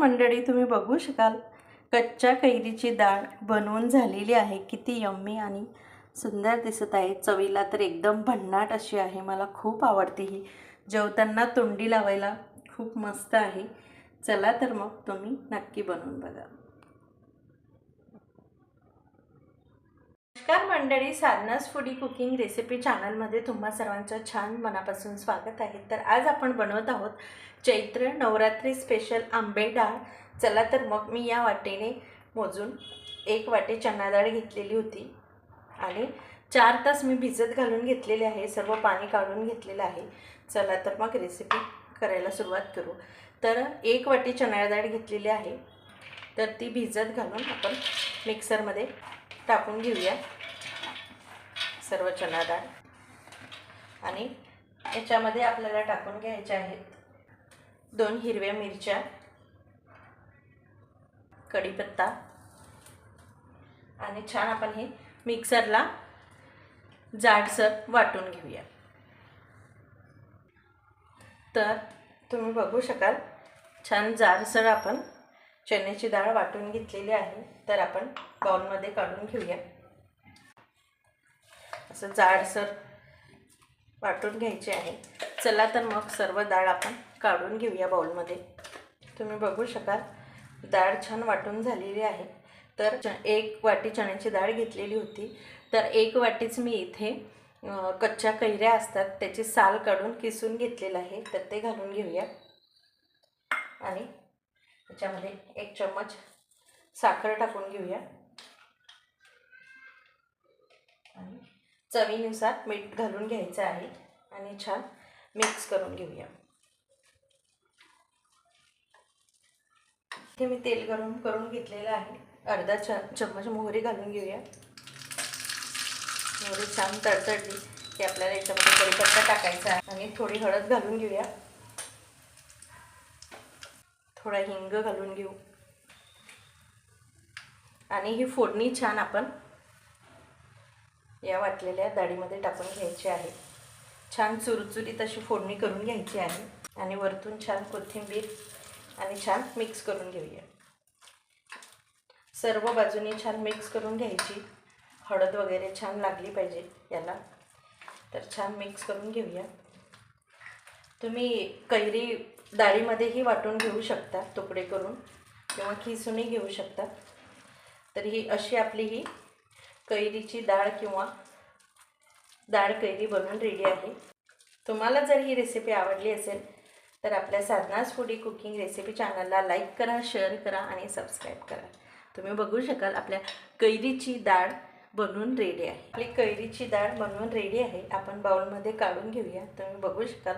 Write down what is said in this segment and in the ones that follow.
मंडळी तुम्ही बघू शकाल कच्च्या कैरीची डाळ बनवून झालेली आहे. किती यम्मी आणि सुंदर दिसत आहे. चवीला तर एकदम भन्नाट अशी आहे. मला खूप आवडते ही. जेवताना तोंडी लावायला खूप मस्त आहे. चला तर मग तुम्ही नक्की बनवून बघा. नमस्कार मंडळी साधनास फुडी कुकिंग रेसिपी चॅनलमध्ये तुम्हा सर्वांचं छान मनापासून स्वागत आहे. तर आज आपण बनवत आहोत चैत्र नवरात्री स्पेशल आंबे डाळ. चला तर मग मी या वाटेने मोजून एक वाटे चणा डाळ घेतलेली होती आणि चार तास मी भिजत घालून घेतलेले आहे सर्व पाणी काढून घेतलेलं आहे. चला तर मग रेसिपी करायला सुरुवात करू. तर एक वाटी चणा डाळ घेतलेली आहे. तर ती भिजत घालून आपण मिक्सरमध्ये टाकून घेऊया. सर्व चणा डाळ आणि याच्यामध्ये आपल्याला टाकून घ्यायच्या आहेत दोन हिरव्या मिरच्या कढीपत्ता आणि छान आपण हे मिक्सरला जाडसर वाटून घेऊया. तर तुम्ही बघू शकाल छान जाडसर आपण चण्याची डाळ वाटून घेतलेली आहे. तर आपण बाउलमध्ये काढून घेऊया. असं जाडसर वाटून घ्यायचे आहे. चला तर मग सर्व डाळ आपण काढून घेऊया बाउलमध्ये तुम्ही बघू शकाल डाळ छान वाटून झालेली आहे. तर च एक वाटी चण्याची डाळ घेतलेली होती. तर एक वाटीच मी इथे कच्च्या कैऱ्या असतात त्याची साल काढून किसून घेतलेलं आहे. तर ते घालून घेऊया. आणि त्याच्यामध्ये एक चम्मच साखर टाकून घेऊया. चवीनुसार मीठ घालून घ्यायचं आहे आणि छान मिक्स करून घेऊया. हे मी तेल गरम करून घेतलेलं आहे. अर्धा च चम्मच मोहरी घालून घेऊया. मोहरी छान तडतडली की आपल्याला याच्यामध्ये कढीपत्ता टाकायचा आहे. आणि थोडी हळद घालून घेऊया. थोडा हिंग घालून घेऊ. आणि ही फोडणी छान आपण या वाटलेल्या डाळीमध्ये टाकून घ्यायची आहे. छान चुरचुरीत अशी फोडणी करून घ्यायची आहे. आणि वरतून छान कोथिंबीर आणि छान मिक्स करून घेऊया. सर्व बाजूनी छान मिक्स करून घ्यायची. हळद वगैरे छान लागली पाहिजे याला. तर छान मिक्स करून घेऊया. तुम्ही कैरी डाळीमध्येही वाटून घेऊ शकता तुकडे करून. किंवा खिसूनही घेऊ शकता. तर ही अशी आपली ही कैरीची डाळ किंवा डाळ कैरी बनवून रेडी आहे. तुम्हाला जर ही रेसिपी आवडली असेल तर आपल्या साधनास फुडी कुकिंग रेसिपी चॅनलला लाईक करा शेअर करा आणि सबस्क्राईब करा. तुम्ही बघू शकाल आपल्या कैरीची डाळ बनवून रेडी आहे. आपली कैरीची डाळ बनवून रेडी आहे. आपण बाउलमध्ये काढून घेऊया. तुम्ही बघू शकाल.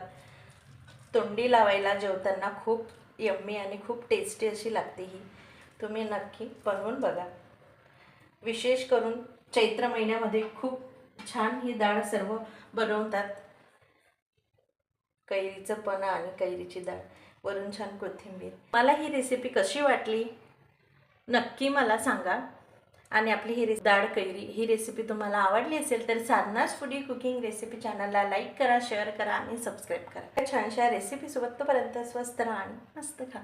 तोंडी लावायला जेवताना खूप यम्मी आणि खूप टेस्टी अशी लागते ही. तुम्ही नक्की बनवून बघा. विशेष करून चैत्र महिन्यामध्ये खूप छान ही डाळ सर्व बनवतात. कैरीचं पणा आणि कैरीची डाळ. वरून छान कोथिंबीर. मला ही रेसिपी कशी वाटली? नक्की मला सांगा. आणि आपली ही रे डाळ कैरी ही रेसिपी तुम्हाला आवडली असेल तर साधनाच फुडी कुकिंग रेसिपी चॅनलला लाईक करा शेअर करा आणि सबस्क्राईब करा. छानशा रेसिपीसोबत तोपर्यंत स्वस्त राहा आणि मस्त खा.